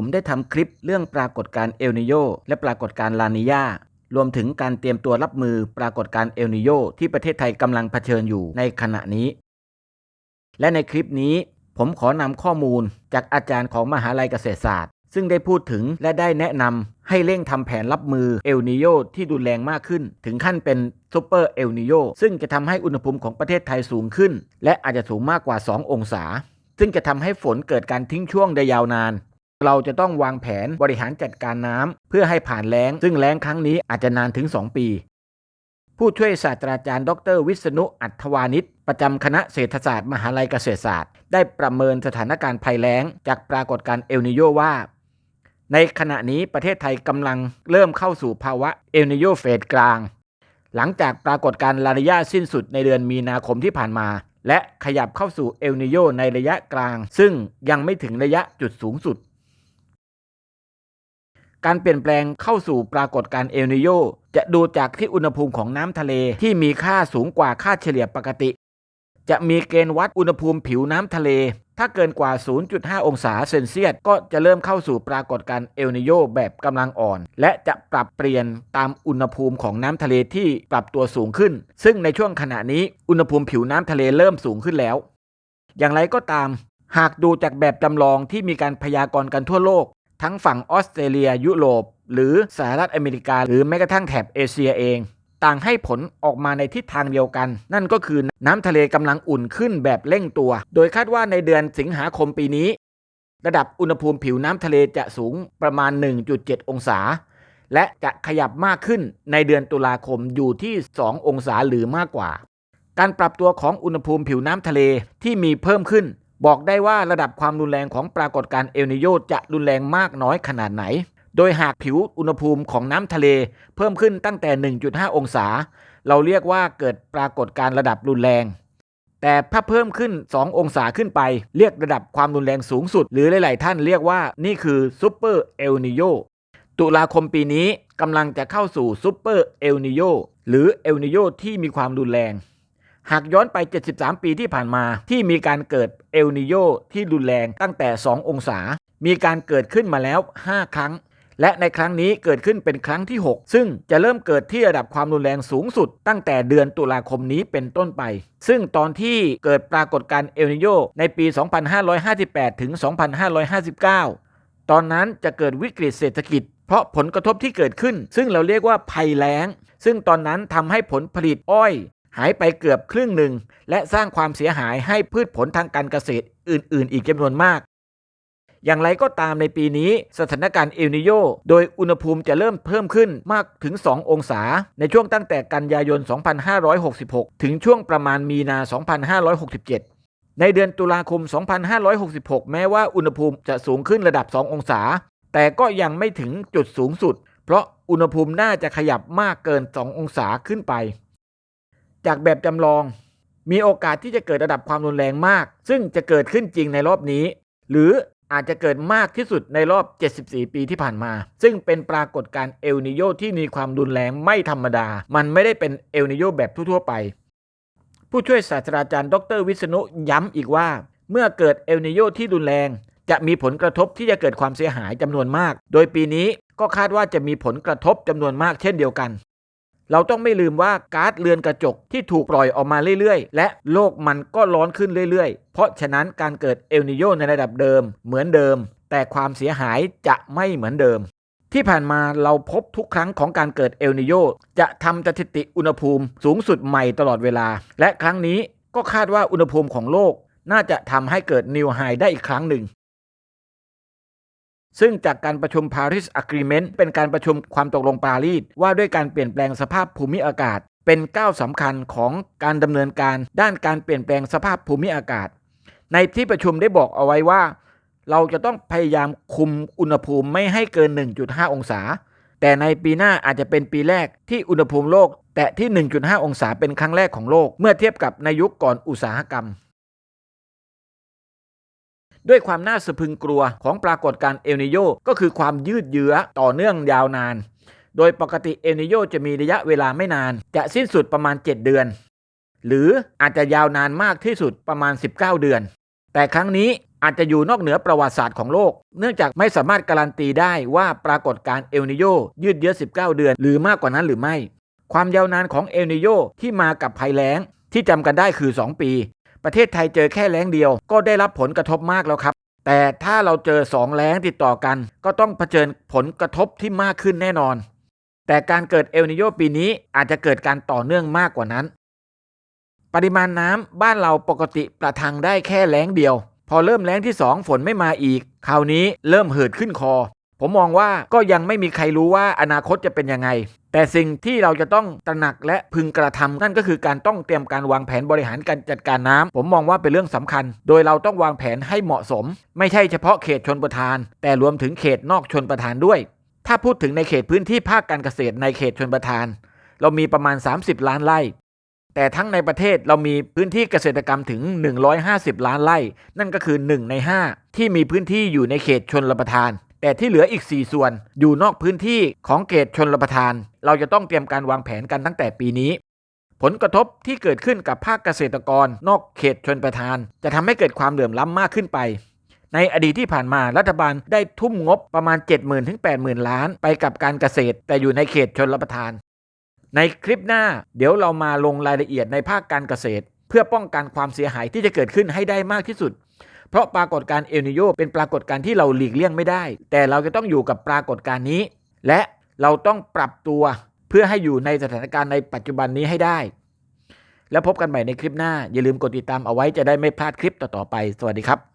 ผมได้ทำคลิปเรื่องปรากฏการ์เอลนิโยและปรากฏการ์ลานิยารวมถึงการเตรียมตัวรับมือปรากฏการ์เอลนิโยที่ประเทศไทยกำลังเผชิญอยู่ในขณะนี้ และในคลิปนี้ผมขอนำข้อมูลจากอาจารย์ของมหาลัยเกษตรศาสตร์ ซึ่งได้พูดถึงและได้แนะนำให้เร่งทำแผนรับมือเอลนิโยที่รุนแรงมากขึ้น ถึงขั้นเป็นซูเปอร์เอลนิโยซึ่งจะทำให้อุณหภูมิของประเทศไทยสูงขึ้น และอาจจะสูงมากกว่า 2 องศา ซึ่งจะทำให้ฝนเกิดการทิ้งช่วงได้ยาวนาน เราจะต้องวางแผนบริหารจัดการน้ำเพื่อให้ผ่านแล้ง ซึ่งแล้งครั้งนี้อาจจะนานถึง 2 ปี ผู้ช่วยศาสตราจารย์ ดร วิษณุอัธวานิชประจำคณะเศรษฐศาสตร์มหาลัยเกษตรศาสตร์ ได้ประเมินสถานการณ์ภัยแล้ง จากปรากฏการณ์เอลนิโยว่า ในขณะนี้ประเทศไทยกำลังเริ่มเข้าสู่ภาวะเอลนิโยเฟสกลาง หลังจากปรากฏการณ์ลานิยาสิ้นสุดในเดือนมีนาคมที่ผ่านมาและขยับเข้าสู่เอลนิโยในระยะกลาง ซึ่งยังไม่ถึงระยะจุดสูงสุด การเปลี่ยนแปลงเข้าสู่ปรากฏการณ์เอลนิโยจะดูจากที่อุณหภูมิของน้ำทะเลที่มีค่าสูงกว่าค่าเฉลี่ยปกติ จะมีเกณฑ์วัดอุณหภูมิผิวน้ำทะเล ถ้าเกินกว่า 0.5 องศาเซนเซียสก็จะเริ่มเข้าสู่ปรากฏการณ์เอลนิโยแบบกำลังอ่อน และจะปรับเปลี่ยนตามอุณหภูมิของน้ำทะเลที่ปรับตัวสูงขึ้น ซึ่งในช่วงขณะนี้อุณหภูมิผิวน้ำทะเลเริ่มสูงขึ้นแล้ว อย่างไรก็ตามหากดูจากแบบจำลองที่มีการพยากรณ์กันทั่วโลก ทั้งฝั่งออสเตรเลียยุโรป หรือสหรัฐอเมริกา หรือแม้กระทั่งแถบเอเชียเอง ต่างให้ผลออกมาในทิศทางเดียวกัน นั่นก็คือน้ำทะเลกำลังอุ่นขึ้นแบบเร่งตัว โดยคาดว่าในเดือนสิงหาคมปีนี้ ระดับอุณหภูมิผิวน้ำทะเลจะสูงประมาณ 1.7 องศา และจะขยับมากขึ้นในเดือนตุลาคมอยู่ที่ 2 องศาหรือมากกว่า การปรับตัวของอุณหภูมิผิวน้ำทะเลที่มีเพิ่มขึ้น บอกได้ว่าระดับความรุนแรงของปรากฏการณ์เอลนิโยจะรุนแรงมากน้อยขนาดไหน โดยหากผิวอุณหภูมิของน้ำทะเล เพิ่มขึ้นตั้งแต่ 1.5 องศา เราเรียกว่าเกิดปรากฏการณ์ระดับรุนแรง แต่ถ้าเพิ่มขึ้น 2 องศาขึ้นไป เรียกระดับความรุนแรงสูงสุด หรือหลาย ๆ ท่านเรียกว่านี่คือซูเปอร์เอลนิโยตุลาคมปีนี้กำลังจะเข้าสู่ซูเปอร์เอลนิโยหรือเอลนิโยที่มีความรุนแรง หากย้อนไป 73 ปีที่ผ่านมา ที่มีการเกิดเอลนิโยที่รุนแรงตั้งแต่ 2 องศา มีการเกิดขึ้นมาแล้ว 5 ครั้ง และในครั้งนี้เกิดขึ้นเป็นครั้งที่ 6 ซึ่งจะเริ่มเกิดที่ระดับความรุนแรงสูงสุด ตั้งแต่เดือนตุลาคมนี้เป็นต้นไป ซึ่งตอนที่เกิดปรากฏการณ์เอลนิโยในปี 2558 ถึง 2559 ตอนนั้นจะเกิดวิกฤตเศรษฐกิจเพราะผลกระทบที่เกิดขึ้น ซึ่งเราเรียกว่าภัยแล้ง ซึ่งตอนนั้นทำให้ผลผลิตอ้อย หายไปเกือบครึ่งหนึ่ง และสร้างความเสียหายให้พืชผลทางการเกษตรอื่น ๆ อีกจำนวนมาก อย่างไรก็ตามในปีนี้สถานการณ์เอลนิโยโดยอุณหภูมิจะเริ่มเพิ่มขึ้นมากถึง 2 องศา ในช่วงตั้งแต่กันยายน 2566 ถึงช่วงประมาณมีนา 2567ในเดือนตุลาคม 2566 แม้ว่าอุณหภูมิจะสูงขึ้นระดับ 2 องศา แต่ก็ยังไม่ถึงจุดสูงสุด เพราะอุณหภูมิน่าจะขยับมากเกิน 2 องศาขึ้นไป จากแบบจำลอง มีโอกาสที่จะเกิดระดับความรุนแรงมาก ซึ่งจะเกิดขึ้นจริงในรอบนี้ หรืออาจจะเกิดมากที่สุดในรอบ 74 ปีที่ผ่านมา ซึ่งเป็นปรากฏการณ์เอลนิโยที่มีความรุนแรงไม่ธรรมดา มันไม่ได้เป็นเอลนิโยแบบทั่ว ๆ ไป ผู้ช่วยศาสตราจารย์ดรวิษณุย้ำอีกว่า เมื่อเกิดเอลนิโยที่รุนแรง จะมีผลกระทบที่จะเกิดความเสียหายจำนวนมาก โดยปีนี้ก็คาดว่าจะมีผลกระทบจำนวนมากเช่นเดียวกัน เราต้องไม่ลืมว่าก๊าซเรือนกระจกที่ถูกปล่อยออกมาเรื่อยๆ และโลกมันก็ร้อนขึ้นเรื่อยๆ เพราะฉะนั้นการเกิดเอลนิโยในระดับเดิมเหมือนเดิม แต่ความเสียหายจะไม่เหมือนเดิม ที่ผ่านมาเราพบทุกครั้งของการเกิดเอลนิโยจะทำสถิติอุณหภูมิสูงสุดใหม่ตลอดเวลา และครั้งนี้ก็คาดว่าอุณหภูมิของโลกน่าจะทำให้เกิดนิวไฮได้อีกครั้งหนึ่ง ซึ่งจากการประชุม Paris Agreement เป็นการประชุมความตกลงปารีสว่าด้วยการเปลี่ยนแปลงสภาพภูมิอากาศ เป็นก้าวสำคัญของการดำเนินการด้านการเปลี่ยนแปลงสภาพภูมิอากาศ ในที่ประชุมได้บอกเอาไว้ว่า เราจะต้องพยายามคุมอุณหภูมิไม่ให้เกิน 1.5 องศา แต่ในปีหน้าอาจจะเป็นปีแรกที่อุณหภูมิโลก แตะที่ 1.5 องศาเป็นครั้งแรกของโลก เมื่อเทียบกับในยุคก่อนอุตสาหกรรม ด้วยความน่าสะพึงกลัวของปรากฏการณ์เอลนิโยก็คือความยืดเยื้อต่อเนื่องยาวนาน โดยปกติเอลนิโยจะมีระยะเวลาไม่นาน จะสิ้นสุดประมาณ 7 เดือน หรืออาจจะยาวนานมากที่สุดประมาณ 19 เดือน แต่ครั้งนี้อาจจะอยู่นอกเหนือประวัติศาสตร์ของโลก เนื่องจากไม่สามารถการันตีได้ว่าปรากฏการณ์เอลนิโยยืดเยื้อ 19 เดือน หรือมากกว่านั้นหรือไม่ ความยาวนานของเอลนิโยที่มากับภัยแล้งที่จำกันได้คือ 2 ปี ประเทศไทยเจอแค่แล้งเดียว ก็ได้รับผลกระทบมากแล้วครับ แต่ถ้าเราเจอ 2 แล้งติดต่อกัน ก็ต้องเผชิญผลกระทบที่มากขึ้นแน่นอน แต่การเกิดเอลนิโยปีนี้อาจจะเกิดการต่อเนื่องมากกว่านั้น ปริมาณน้ำบ้านเราปกติประทังได้แค่แล้งเดียว พอเริ่มแล้งที่ 2 ฝนไม่มาอีก คราวนี้เริ่มเหิดขึ้นคอ ผมมองว่าก็ยังไม่มีใครรู้ว่าอนาคตจะเป็นยังไง แต่สิ่งที่เราจะต้องตระหนักและพึงกระทำนั่นก็คือการต้องเตรียมการวางแผนบริหารการจัดการน้ำผมมองว่าเป็นเรื่องสำคัญ โดยเราต้องวางแผนให้เหมาะสม ไม่ใช่เฉพาะเขตชนประทาน แต่รวมถึงเขตนอกชนประทานด้วย ถ้าพูดถึงในเขตพื้นที่ภาคการเกษตรในเขตชนประทาน เรามีประมาณ 30 ล้านไร่ แต่ทั้งในประเทศเรามีพื้นที่เกษตรกรรมถึง 150 ล้านไร่ นั่นก็คือ 1 ใน 5 ที่มีพื้นที่อยู่ในเขตชนรับประทาน แต่ที่เหลืออีก 4 ส่วนอยู่นอกพื้นที่ของเขตชนรับประทาน เราจะต้องเตรียมการวางแผนกันตั้งแต่ปีนี้ ผลกระทบที่เกิดขึ้นกับภาคเกษตรกรนอกเขตชนประทาน จะทำให้เกิดความเหลื่อมล้ำมากขึ้นไป ในอดีตที่ผ่านมารัฐบาลได้ทุ่มงบประมาณ 70,000ถึง80,000 ล้าน ไปกับการเกษตร แต่อยู่ในเขตชนรับประทาน ในคลิปหน้า เดี๋ยวเรามาลงรายละเอียดในภาคการเกษตร เพื่อป้องกันความเสียหายที่จะเกิดขึ้นให้ได้มากที่สุด เพราะปรากฏการณ์เอลนิโยเป็นปรากฏการณ์ที่เราหลีกเลี่ยงไม่ได้ แต่เราจะต้องอยู่กับปรากฏการณ์นี้ และเราต้องปรับตัวเพื่อให้อยู่ในสถานการณ์ในปัจจุบันนี้ให้ได้ แล้วพบกันใหม่ในคลิปหน้า อย่าลืมกดติดตามเอาไว้จะได้ไม่พลาดคลิปต่อๆไป สวัสดีครับ